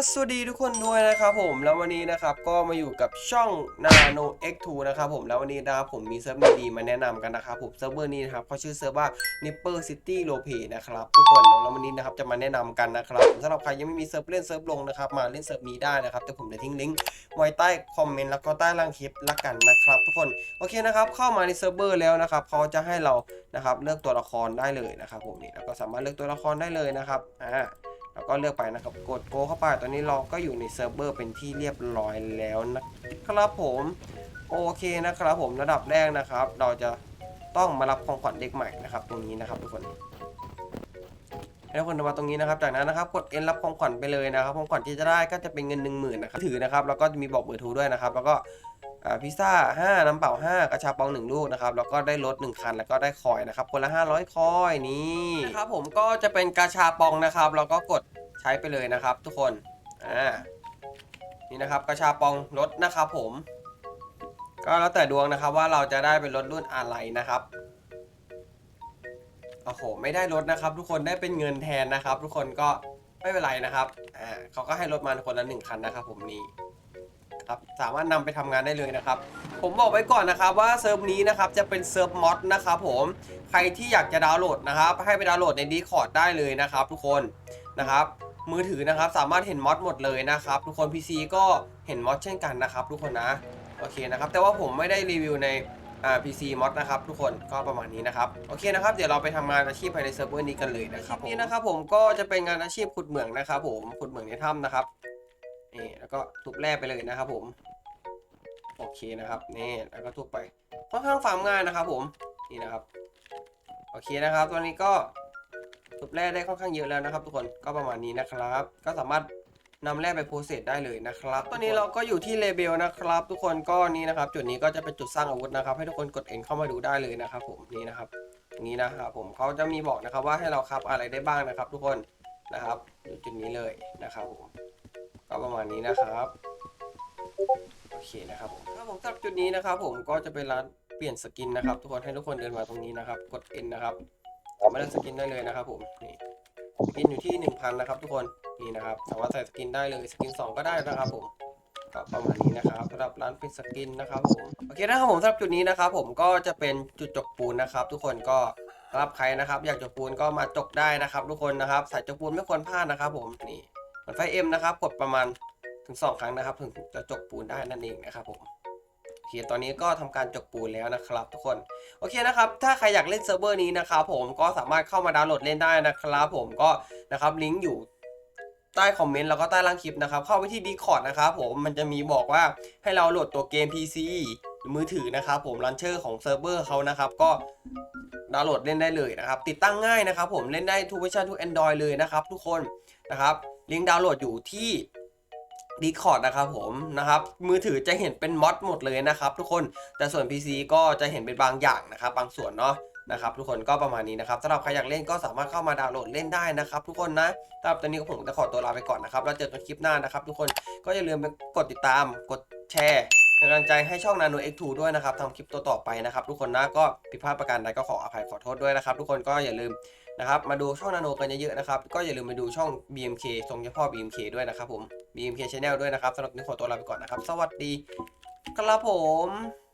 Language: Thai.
ก็สวัสดีทุกคนด้วยนะครับผมแล้ววันนี้นะครับก็มาอยู่กับช่อง Nano X2 นะครับผมแล้ววันนี้นะครับผมมีเซิร์ฟดีๆมาแนะนำกันนะครับผมเซิร์ฟเวอร์นี้นะครับเขาชื่อเซิร์ฟว่า Nipper City r o l e นะครับทุกคนแล้ววันนี้นะครับจะมาแนะนำกันนะครับสำหรับใครยังไม่มีเซิร์ฟเล่นเซิร์ฟลงนะครับมาเล่นเซิร์ฟนี้ได้นะครับแต่ผมจะทิ้งลิงก์ไว้ใต้คอมเมนต์แล้วก็ใต้ล่างคลิปละกันนะครับทุกคนโอเคนะครับเข้ามาในเซิร์ฟเวอร์แล้วนะครับเขาจะให้เรานะครับเลือกตัวละครได้เลยนะครับผมนี่แล้วก็สามารถเลือกตัวละครได้เลยนะครับอ่า แล้วก็เลือกไปนะครับกดโกเข้าไปตอนนี้เราก็อยู่ในเซิร์ฟเวอร์เป็นที่เรียบร้อยแล้วนะครับผมโอเคนะครับผมระดับแรกนะครับ เราจะต้องมารับของขวัญเด็กใหม่นะครับ ตรงนี้นะครับทุกคนให้ทุกคนมาตรงนี้นะครับ จากนั้นนะครับกด N รับของขวัญไปเลยนะครับของขวัญที่จะได้ก็จะเป็นเงิน1 0,000นะครับถือนะครับแล้วก็จะมีบอกเบอร์โทรด้วยนะครับ แล้วก็ พิซซ่า5น้ำเปล่า5กระชาปอง1ลูกนะครับแล้วก็ได้รถ1คันแล้วก็ได้คอยนะครับคนละ500คอยนี่นะครับผมก็จะเป็นกระชาปองนะครับแล้วก็กดใช้ไปเลยนะครับ ทุกคนอ่านี่นะครับกระชาปองรถนะครับผม ก็แล้วแต่ดวงนะครับว่าเราจะได้เป็นรถรุ่นอะไรนะครับโอ้โหไม่ได้รถนะครับ ทุกคนได้เป็นเงินแทนนะครับ ทุกคนก็ไม่เป็นไรนะครับอ่าเขาก็ให้รถมาคนละหนึ่งคันนะครับ ผมนี่ ครับ สามารถนำไปทำงานได้เลยนะครับ ผมบอกไว้ก่อนนะครับว่าเซิร์ฟนี้นะครับจะเป็นเซิร์ฟมอดนะครับผม ใครที่อยากจะดาวน์โหลดนะครับ ให้ไปดาวน์โหลดใน Discord ได้เลยนะครับ ทุกคนนะครับ มือถือนะครับสามารถเห็นมอดหมดเลยนะครับ ทุกคน PC ก็เห็นมอดเช่นกันนะครับ ทุกคนนะโอเคนะครับ แต่ว่าผมไม่ได้รีวิวในอ่า PC มอดนะครับทุกคนก็ประมาณนี้นะครับโอเคนะครับเดี๋ยวเราไปทำงานอาชีพภายในเซิร์ฟเวอร์นี้กันเลยนะครับนี่นะครับผมก็จะเป็นงานอาชีพขุดเหมืองนะครับผมขุดเหมืองในถ้ำนะครับ นี่แล้วก็ทุบแร่ไปเลยนะครับผมโอเคนะครับนี่แล้วก็ทุบไปค่อนข้างฟาร์มง่ายนะครับ ผมนี่นะครับโอเคนะครับตอนนี้ก็ทุบแร่ได้ค่อนข้างเยอะแล้วนะครับ ทุกคนก็ประมาณนี้นะครับ ก็สามารถนำแร่ไปโปรเซสได้เลยนะครับ ตอนนี้เราก็อยู่ที่เลเบลนะครับ ทุกคนก็นี่นะครับ จุดนี้ก็จะเป็นจุดสร้างอาวุธนะครับ ให้ทุกคนกดเองเข้ามาดูได้เลยนะครับ ผมนี่นะครับนี้นะครับผมเขาจะมีบอกนะครับว่าให้เราครับอะไรได้บ้างนะครับ ทุกคนนะครับอยู่จุดนี้เลยนะครับผม ก็ประมาณนี้นะครับโอเคนะครับผมครับผมสำหรับจุดนี้นะครับ ผมก็จะเป็นร้านเปลี่ยนสกินนะครับ ทุกคนให้ทุกคนเดินมาตรงนี้นะครับ กด N นะครับสามารถเลือกสกินได้เลยนะครับ ผมนี่สกินอยู่ที่1,000นะครับ ทุกคนนี่นะครับสามารถใส่สกินได้เลยสกิน 2 ก็ได้นะครับผมก็ประมาณนี้นะครับสำหรับร้านเป็นสกินนะครับผมโอเคนะครับผมสำหรับจุดนี้นะครับ ผมก็จะเป็นจุดจกปูนนะครับ ทุกคนก็รับใครนะครับ อยากจกปูนก็มาจกได้นะครับ ทุกคนนะครับใส่จกปูนไม่ควรพลาดนะครับ ผมนี่ือนไฟเอ็มนะครับ กดประมาณถึง 2 ครั้งนะครับ ถึงจะจกปูนได้นั่นเองนะครับผมโอเคตอนนี้ก็ทำการจกปูนแล้วนะครับ ทุกคนโอเคนะครับ ถ้าใครอยากเล่นเซิร์ฟเวอร์นี้นะครับผมก็สามารถเข้ามาดาวน์โหลดเล่นได้นะครับ ผมก็นะครับลิงก์อยู่ใต้คอมเมนต์แล้วก็ใต้ล่างคลิปนะครับ เข้าไปที่ Discord นะครับผมมันจะมีบอกว่าให้เราโหลดตัวเกม PC หรือมือถือนะครับผมลันเชอร์ของเซิร์ฟเวอร์เขานะครับก็ดาวน์โหลดเล่นได้เลยนะครับ ติดตั้งง่ายนะครับ ผมเล่นได้ทุกเวอร์ชันทุก Android เลยนะครับ ทุกคนนะครับ ลิงก์ดาวน์โหลดอยู่ที่ Discord นะครับผมนะครับ มือถือจะเห็นเป็นมอดหมดเลยนะครับ ทุกคนแต่ส่วน PC ก็จะเห็นเป็นบางอย่างนะครับ บางส่วนเนาะนะครับทุกคนก็ประมาณนี้นะครับสำหรับใครอยากเล่นก็สามารถเข้ามาดาวน์โหลดเล่นได้นะครับ ทุกคนนะสำหรับตอนนี้ก็ผมจะขอตัวลาไปก่อนนะครับแล้วเจอกันคลิปหน้านะครับ ทุกคนก็อย่าลืมกดติดตามกดแชร์เป็นกำลังใจให้ช่อง Nano X2 ด้วยนะครับทำคลิปตัวต่อไปนะครับ ทุกคนนะก็ผิดพลาดประการใดก็ขออภัยขอโทษด้วยนะครับ ทุกคนก็อย่าลืม นะครับมาดูช่องนาโนกันเยอะๆนะครับก็อย่าลืมไปดูช่อง BMK ทรงเฉพาะ BMK ด้วยนะครับผม BMK Channel ด้วยนะครับสำหรับนนี้ขอตัวลาไปก่อนนะครับ สวัสดีครับผม